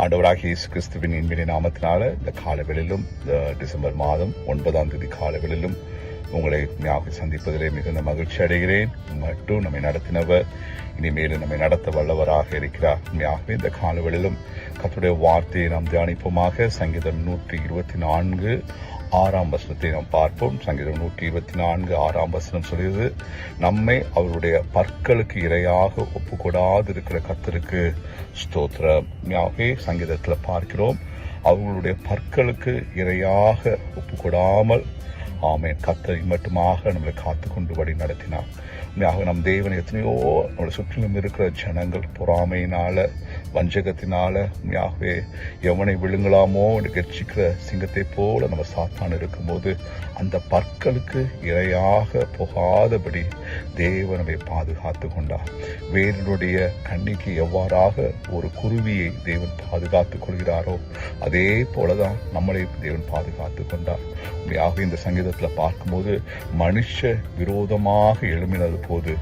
ஆண்டவராக இயேசு கிறிஸ்துவின் இன்பினை நாமத்தினால இந்த காலவெளிலும் இந்த டிசம்பர் மாதம் ஒன்பதாம் தேதி காலவெளிலும் உங்களை ஞாபகம் சந்திப்பதிலே மிகுந்த மகிழ்ச்சி அடைகிறேன். மட்டும் நம்மை நடத்தினவர் இனிமேலும் நம்மை நடத்த வல்லவராக இருக்கிறார். ஞாபகம் இந்த காலவெளியிலும் கத்துடைய வார்த்தையை நாம் தியானிப்போமாக. சங்கீதம் நூற்றி இருபத்தி நான்கு ஆறாம் வசனத்தை நாம் பார்ப்போம். சங்கீதம் நூற்றி இருபத்தி நான்கு ஆறாம் வசனம் சொல்கிறது நம்மை அவருடைய பற்களுக்கு இரையாக ஒப்புக்கூடாது இருக்கிற கத்தருக்கு ஸ்தோத்திரம் சங்கீதத்தில் பார்க்கிறோம் அவர்களுடைய பற்களுக்கு இரையாக ஒப்புக்கூடாமல் ஆமேன். கத்தரை மட்டுமாக நம்மளை காத்து கொண்டு வழி நடத்தினார். உண்மையாக நம் தேவன் எத்தனையோ நம்மளை சுற்றிலும் இருக்கிற ஜனங்கள் பொறாமையினால வஞ்சகத்தினால உண்மையாகவே எவனை விழுங்கலாமோ என்று கட்சிக்கிற சிங்கத்தை போல நம்ம சாத்தான் இருக்கும்போது அந்த பற்களுக்கு இரையாக போகாதபடி தேவனவை பாதுகாத்து கொண்டார் வேறனுடைய கண்ணிக்கு எவ்வாறாக ஒரு குருவியை தேவன் பாதுகாத்துக் கொள்கிறாரோ அதே போலதான் நம்மளை தேவன் பாதுகாத்து கொண்டார் உண்மையாக இந்த சங்கீதத்தில் பார்க்கும்போது மனுஷ விரோதமாக எழுமினது போது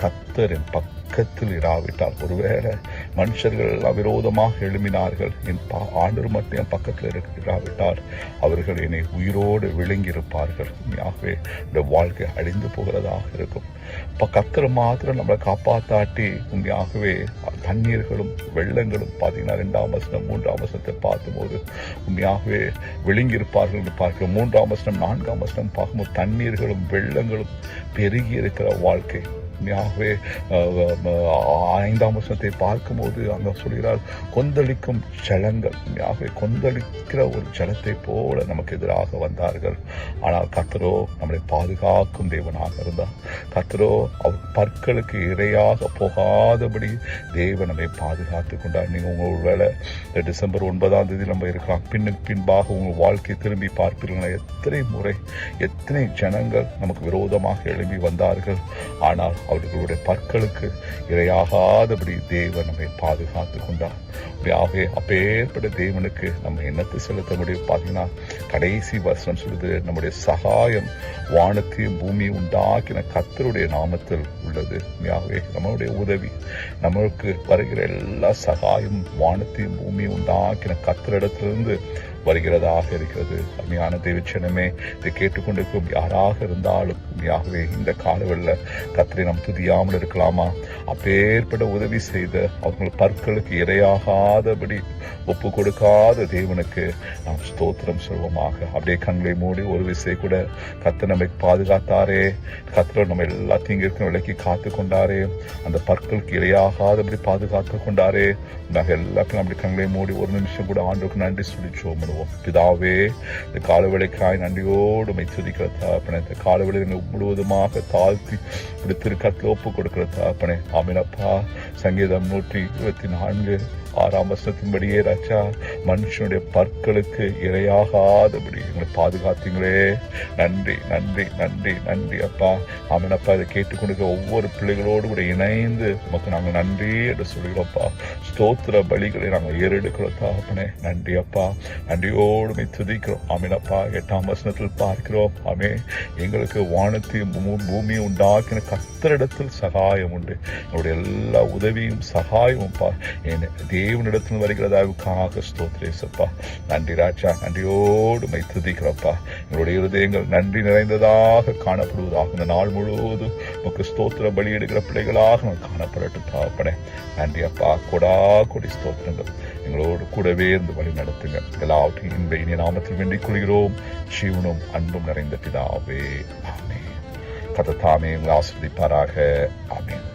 கத்தரின் பக்கத்தில் இராவிட்டால் ஒருவேளை மனுஷர்கள் எல்லாம் விரோதமாக எழுமினார்கள் என் பா ஆண்டவர் மட்டும் என் பக்கத்தில் இருக்கிறாவிட்டால் அவர்கள் என்னை உயிரோடு விழுங்கியிருப்பார்கள். உண்மையாகவே இந்த வாழ்க்கை அழிந்து போகிறதாக இருக்கும். இப்போ கத்தர் மாத்திரம் நம்மளை காப்பாத்தாட்டி உண்மையாகவே தண்ணீர்களும் வெள்ளங்களும் பார்த்தீங்கன்னா ரெண்டாம் வசனம் மூன்றாம் வசனத்தை பார்க்கும்போது உண்மையாகவே விழுங்கியிருப்பார்கள் என்று பார்க்கிறோம். மூன்றாம் வசனம் நான்காம் வசனம் பார்க்கும்போது தண்ணீர்களும் வெள்ளங்களும் பெருகி இருக்கிற வாழ்க்கை. உண்மையாகவே ஐந்தாம் வசனத்தை பார்க்கும்போது அங்க சொல்கிறார் கொந்தளிக்கும் ஜலங்கள் உண்மையாகவே கொந்தளிக்கிற ஒரு ஜலத்தை போல நமக்கு எதிராக வந்தார்கள். ஆனால் கத்தரோ நம்மளை பாதுகாக்கும் தேவனாக இருந்தார். கத்தரோ அவர் பற்களுக்கு இரையாக போகாதபடி தேவன் நம்மை பாதுகாத்து கொண்டார். நீங்க உங்க வேலை டிசம்பர் ஒன்பதாம் தேதி நம்ம இருக்கலாம். பின்னுக்கு பின்பாக உங்கள் வாழ்க்கை திரும்பி பார்ப்பீர்கள் எத்தனை முறை எத்தனை ஜனங்கள் நமக்கு விரோதமாக எழும்பி வந்தார்கள். ஆனால் அவர்களுடைய பற்களுக்கு இரையாகாதபடி தேவன் நம்மை பாதுகாத்து கொண்டார். ஆகவே அப்பேற்பட்ட தேவனுக்கு நம்ம எண்ணத்தை செலுத்த முடியும்? பார்த்தீங்கன்னா கடைசி வருஷம் சொல்லுது நம்முடைய சகாயம் வானத்தையும் பூமி உண்டாக்கின கத்தருடைய நாமத்தில் உள்ளது. ஆகவே நம்மளுடைய உதவி நம்மளுக்கு வருகிற எல்லா சகாயம் வானத்தையும் பூமி உண்டாக்கின கத்தரிடத்திலிருந்து வருகிறதாக இருக்கிறது. அருமையான தேவச்சனமே இதை கேட்டுக்கொண்டிருக்கும் யாராக இருந்தாலும் ஆகவே இந்த காலவெளியில் கத்திரை நாம் துதியாமல் இருக்கலாமா? அப்பேற்பட்ட உதவி செய்த அவங்கள் பற்களுக்கு இரையாகாதபடி ஒப்பு கொடுக்காத தேவனுக்கு நாம் ஸ்தோத்திரம் சொல்வோமாக. அப்படியே கண்களை மூடி ஒரு விசை கூட கத்த நம்மை பாதுகாத்தாரே. கத்திர நம்ம எல்லா தீங்கிற்கும் விலக்கி காத்து கொண்டாரே. அந்த பற்களுக்கு இரையாகாதபடி பாதுகாத்து கொண்டாரே. நாங்கள் எல்லாத்தையும் அப்படி கண்களை மூடி ஒரு நிமிஷம் கூட ஆண்டுக்கு நன்றி சொல்லி சோமனுவோம் பிதாவே இந்த காலவேளைக்காய் நன்றியோடு மை துதிக்கிற இந்த காலவேளை முழுவதுமாக தாழ்த்தி இப்படி திருக்கத்தில் ஒப்பு கொடுக்கிற தாப்பனை ஆமினப்பா சங்கீதம் நூற்றி இருபத்தி நான்கு. ஆறாம் வசனத்தின்படியே ராஜா மனுஷனுடைய பற்களுக்கு இரையாகாதபடி. எங்களை பாதுகாத்தீங்களே. நன்றி நன்றி நன்றி நன்றி அப்பா. ஆமனப்பா இதை கேட்டுக்கொண்டு ஒவ்வொரு பிள்ளைகளோடு கூட இணைந்து நமக்கு நாங்கள் நன்றி என்று சொல்கிறோம்ப்பா ஸ்தோத்திர பலிகளை நாங்கள் ஏறெடுக்கிறோம் தாப்பனே நன்றி அப்பா. நன்றியோடு துதிக்கிறோம். ஆமீனப்பா எட்டாம் வசனத்தில் பார்க்கிறோம். ஆமே எங்களுக்கு வானத்தையும் பூமியும் உண்டாக்கின கத்தரிடத்தில் சகாயம் உண்டு. என்னுடைய எல்லா உதவியும் சகாயமும் பா என் தேவனிடத்தில் வருகிறதாவுக்காக ஸ்தோத்ரேசப்பா நன்றி ராஜா நன்றியோடு மை துதிக்கிறப்பா. எங்களுடைய இருதயங்கள் நன்றி நிறைந்ததாக காணப்படுவதாக இந்த நாள் முழுவதும் உமக்கு ஸ்தோத்திர பலியிடுகிற பிள்ளைகளாக நான் காணப்படட்டும் தாப்பனே நன்றி அப்பா கொடா கொடி ஸ்தோத்திரங்கள். எங்களோடு கூடவே இருந்து வழி நடத்துங்க எல்லாவற்றையும் இன்ப இனிய நாமத்தில் வேண்டிக் கொள்கிறோம். ஜீவனும் அன்பும் நிறைந்த பிதாவே. ஆமே கதை தாமே உங்களை ஆசிர்வதிப்பாராக. ஆமேன்.